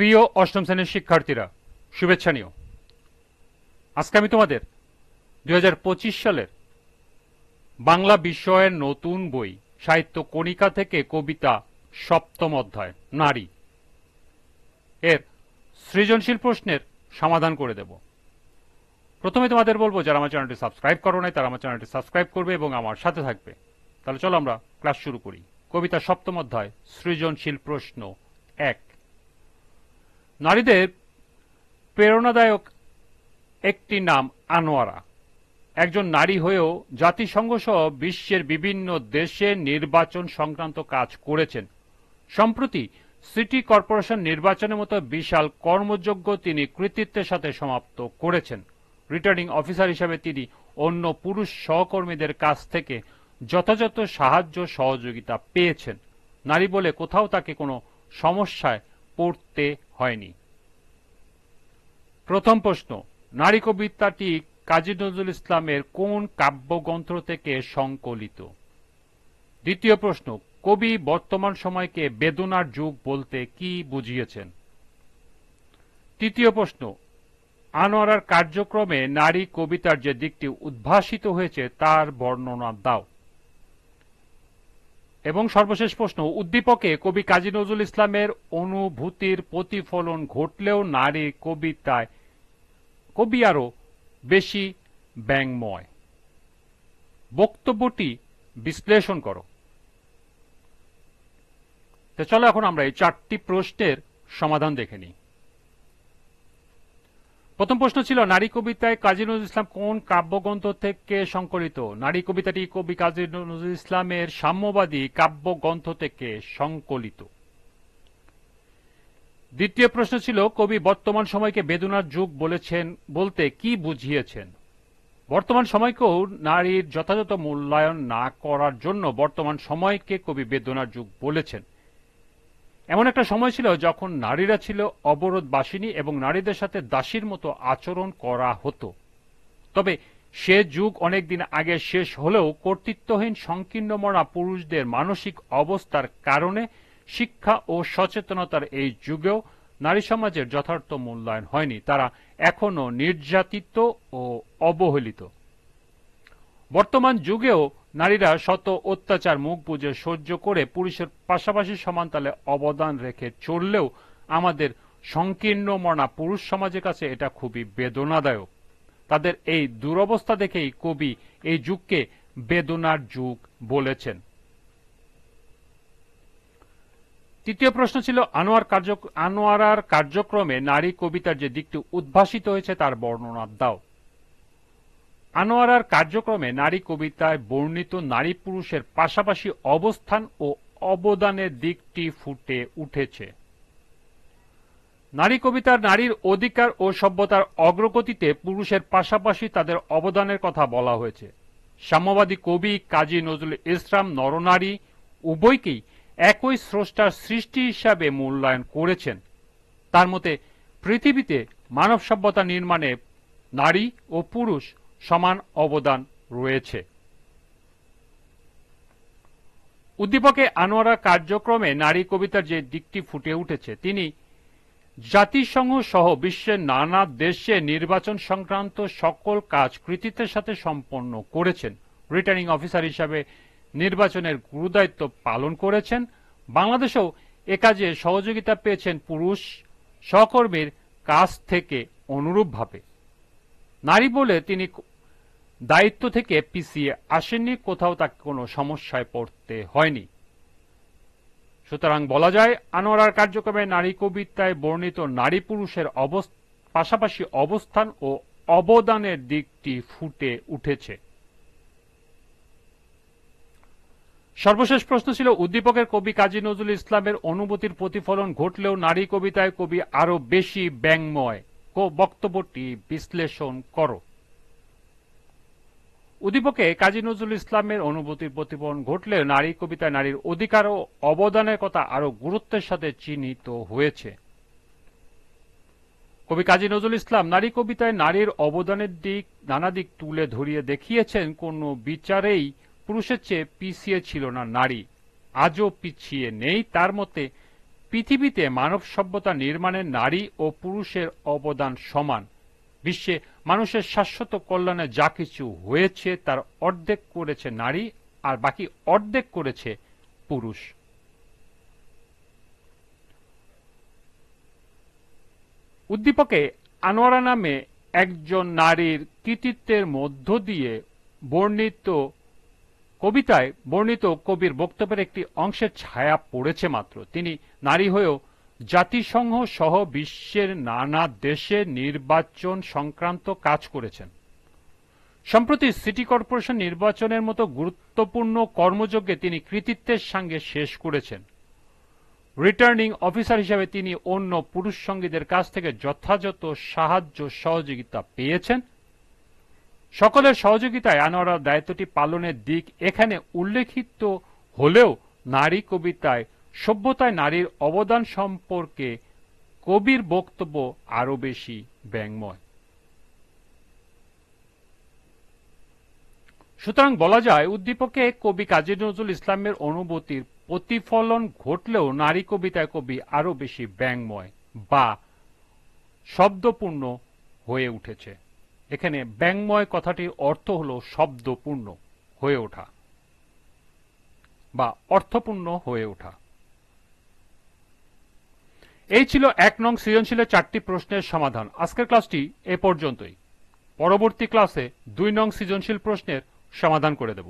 প্রিয় অষ্টম শ্রেণির শিক্ষার্থীরা, শুভেচ্ছা নিও। আজকে আমি তোমাদের দু হাজার পঁচিশ সালের বাংলা বিষয়ের নতুন বই, সাহিত্য কণিকা থেকে কবিতা সপ্তম অধ্যায়, নারী, এর সৃজনশীল প্রশ্নের সমাধান করে দেব। প্রথমে তোমাদের বলব, যারা আমার চ্যানেলটি সাবস্ক্রাইব করো নাই, তারা আমার চ্যানেলটি সাবস্ক্রাইব করবে এবং আমার সাথে থাকবে। তাহলে চলো আমরা ক্লাস শুরু করি। কবিতা সপ্তম অধ্যায়, সৃজনশীল প্রশ্ন এক। নারীদের প্রেরণাদায়ক একটি নাম আনোয়ারা। একজন নারী হয়েও জাতিসংঘ সহ বিশ্বের বিভিন্ন দেশে নির্বাচন সংক্রান্ত কাজ করেছেন। সম্প্রতি সিটি কর্পোরেশন নির্বাচনের মতো বিশাল কর্মযোগ্য তিনি কৃতিত্বের সাথে সমাপ্ত করেছেন। রিটার্নিং অফিসার হিসেবে তিনি অন্য পুরুষ সহকর্মীদের কাছ থেকে যথাযথ সাহায্য সহযোগিতা পেয়েছেন। নারী বলে কোথাও তাকে কোনো সমস্যায় পড়তে হয়নি। প্রথম প্রশ্ন, নারী কবিতাটি কাজী নজরুল ইসলামের কোন কাব্যগ্রন্থ থেকে সংকলিত? দ্বিতীয় প্রশ্ন, কবি বর্তমান সময়কে বেদনার যুগ বলতে কি বুঝিয়েছেন? তৃতীয় প্রশ্ন, আনোয়ারার কার্যক্রমে নারী কবিতার যে দিকটি উদ্ভাসিত হয়েছে তার বর্ণনা দাও। এবং সর্বশেষ প্রশ্ন, উদ্দীপকে কবি কাজী নজরুল ইসলামের অনুভূতির প্রতিফলন ঘটলেও নারী কবিতায়, কবি আরও বেশি ব্যঙ্গময়। বক্তব্যটি বিশ্লেষণ করো। তো চলো এখন আমরা এই চারটি প্রশ্নের সমাধান দেখে নিই। প্রথম প্রশ্ন ছিল, নারী কবিতায় কাজী নজরুল ইসলাম কোন কাব্যগ্রন্থ থেকে সংকলিত? নারী কবিতাটি কবি কাজী নজরুল ইসলামের সাম্যবাদী কাব্যগ্রন্থ থেকে সংকলিত। দ্বিতীয় প্রশ্ন ছিল, কবি বর্তমান সময়কে বেদনার যুগ বলেছেন বলতে কি বুঝিয়েছেন? বর্তমান সময়কেও নারীর যথাযথ মূল্যায়ন না করার জন্য বর্তমান সময়কে কবি বেদনার যুগ বলেছেন। এমন একটা সময় ছিল যখন নারীরা ছিল অবরোধবাসিনী এবং নারীদের সাথে দাসীর মতো আচরণ করা হতো। তবে সে যুগ অনেকদিন আগে শেষ হলেও কর্তৃত্বহীন সংকীর্ণ মরা পুরুষদের মানসিক অবস্থার কারণে শিক্ষা ও সচেতনতার এই যুগেও নারী সমাজের যথার্থ মূল্যায়ন হয়নি। তারা এখনও নির্যাতিত ও অবহেলিত। বর্তমান যুগেও নারীরা শত অত্যাচার মুখ বুঝে সহ্য করে পুরুষের পাশাপাশি সমানতালে অবদান রেখে চললেও আমাদের সংকীর্ণ মনা পুরুষ সমাজের কাছে এটা খুবই বেদনাদায়ক। তাদের এই দুরবস্থা দেখেই কবি এই যুগকে বেদনার যুগ বলেছেন। তৃতীয় প্রশ্ন ছিল, আনোয়ার কার্য আনোয়ারার কার্যক্রমে নারী কবিতার যে দিকটি উদ্ভাসিত হয়েছে তার বর্ণনা দাও। আনোয়ারার কার্যক্রমে নারী কবিতায় বর্ণিত নারী পুরুষের পাশাপাশি অবস্থান ও অবদানের দিকটি ফুটে উঠেছে। নারী কবিতার নারীর অধিকার ও সভ্যতার অগ্রগতিতে পুরুষের পাশাপাশি তাদের অবদানের কথা বলা হয়েছে। সাম্যবাদী কবি কাজী নজরুল ইসলাম নরনারী উভয়কেই একই স্রষ্টার সৃষ্টি হিসাবে মূল্যায়ন করেছেন। তার মতে, পৃথিবীতে মানব সভ্যতা নির্মাণে নারী ও পুরুষ সমান অবদান রয়েছে। উদ্দীপকে আনোয়ারা কার্যক্রমে নারী কবিতার যে দিকটি ফুটে উঠেছে, তিনি জাতিসংঘ সহ বিশ্বের নানা দেশে নির্বাচন সংক্রান্ত সকল কাজ কৃতিত্বের সাথে সম্পন্ন করেছেন। রিটার্নিং অফিসার হিসাবে নির্বাচনের গুরুদায়িত্ব পালন করেছেন। বাংলাদেশেও এ কাজে সহযোগিতা পেয়েছেন পুরুষ সহকর্মীর কাছ থেকে অনুরূপভাবে। নারী বলে তিনি দায়িত্ব থেকে পিছিয়ে আসেননি, কোথাও তাকে কোনো সমস্যায় পড়তে হয়নি। সুতরাং বলা যায়, আনোয়ারার কার্যক্রমে নারী কবিতায় বর্ণিত নারী পুরুষের পাশাপাশি অবস্থান ও অবদানের দিকটি ফুটে উঠেছে। সর্বশেষ প্রশ্ন ছিল, উদ্দীপকের কবি কাজী নজরুল ইসলামের অনুভূতির প্রতিফলন ঘটলেও নারী কবিতায় কবি আরও বেশি ব্যঙ্গময়? বক্তব্যটি বিশ্লেষণ করো। উদ্দীপকে কাজী নজরুল ইসলামের অনুভূতির প্রতিফলন ঘটলেও নারী কবিতায় নারীর অধিকার ও অবদানের কথা আরও গুরুত্বের সাথে চিহ্নিত হয়েছে। কবি কাজী নজরুল ইসলাম নারী কবিতায় নারীর অবদানের দিক, নানা দিক তুলে ধরিয়ে দেখিয়েছেন, কোন বিচারেই পুরুষের চেয়ে পিছিয়ে ছিল না নারী। আজও পিছিয়ে নেই, তার মতে পৃথিবীতে মানব সভ্যতা নির্মাণে নারী ও পুরুষের অবদান সমান। বিশ্বে মানুষের শাশ্বত কল্যাণে যা কিছু হয়েছে তার অর্ধেক করেছে নারী আর বাকি অর্ধেক করেছে পুরুষ। উদ্দীপকে আনোয়ারা নামে একজন নারীর কৃতিত্বের মধ্য দিয়ে বর্ণিত কবিতায় বর্ণিত কবির বক্তব্যের একটি অংশের ছায়া পড়েছে মাত্র। তিনি নারী হয়েও জাতিসংঘ সহ বিশ্বের নানা দেশে নির্বাচন সংক্রান্ত কাজ করেছেন। সম্প্রতি সিটি কর্পোরেশন নির্বাচনের মতো গুরুত্বপূর্ণ কর্মযজ্ঞে তিনি কৃতিত্বের সঙ্গে শেষ করেছেন। রিটার্নিং অফিসার হিসেবে তিনি অন্য পুরুষ সঙ্গীদের কাছ থেকে যথাযথ সাহায্য সহযোগিতা পেয়েছেন। সকলের সহযোগিতায় আনোয়ারার দায়িত্বটি পালনের দিক এখানে উল্লেখিত হলেও নারী কবিতায়, সভ্যতায় নারীর অবদান সম্পর্কে কবির বক্তব্য আরও বেশি ব্যঙ্গময়। সুতরাং বলা যায়, উদ্দীপকে কবি কাজী নজরুল ইসলামের অনুভূতির প্রতিফলন ঘটলেও নারী কবিতায় কবি আরও বেশি ব্যঙ্গময় বা শব্দপূর্ণ হয়ে উঠেছে। এখানে ব্যাংময় কথাটির অর্থ হল শব্দপূর্ণ, হয়ে ওঠা, বা অর্থপূর্ণ হয়ে ওঠা। এই ছিল এক নং সৃজনশীলের চারটি প্রশ্নের সমাধান। আজকের ক্লাসটি এ পর্যন্তই। পরবর্তী ক্লাসে দুই নং সৃজনশীল প্রশ্নের সমাধান করে দেব।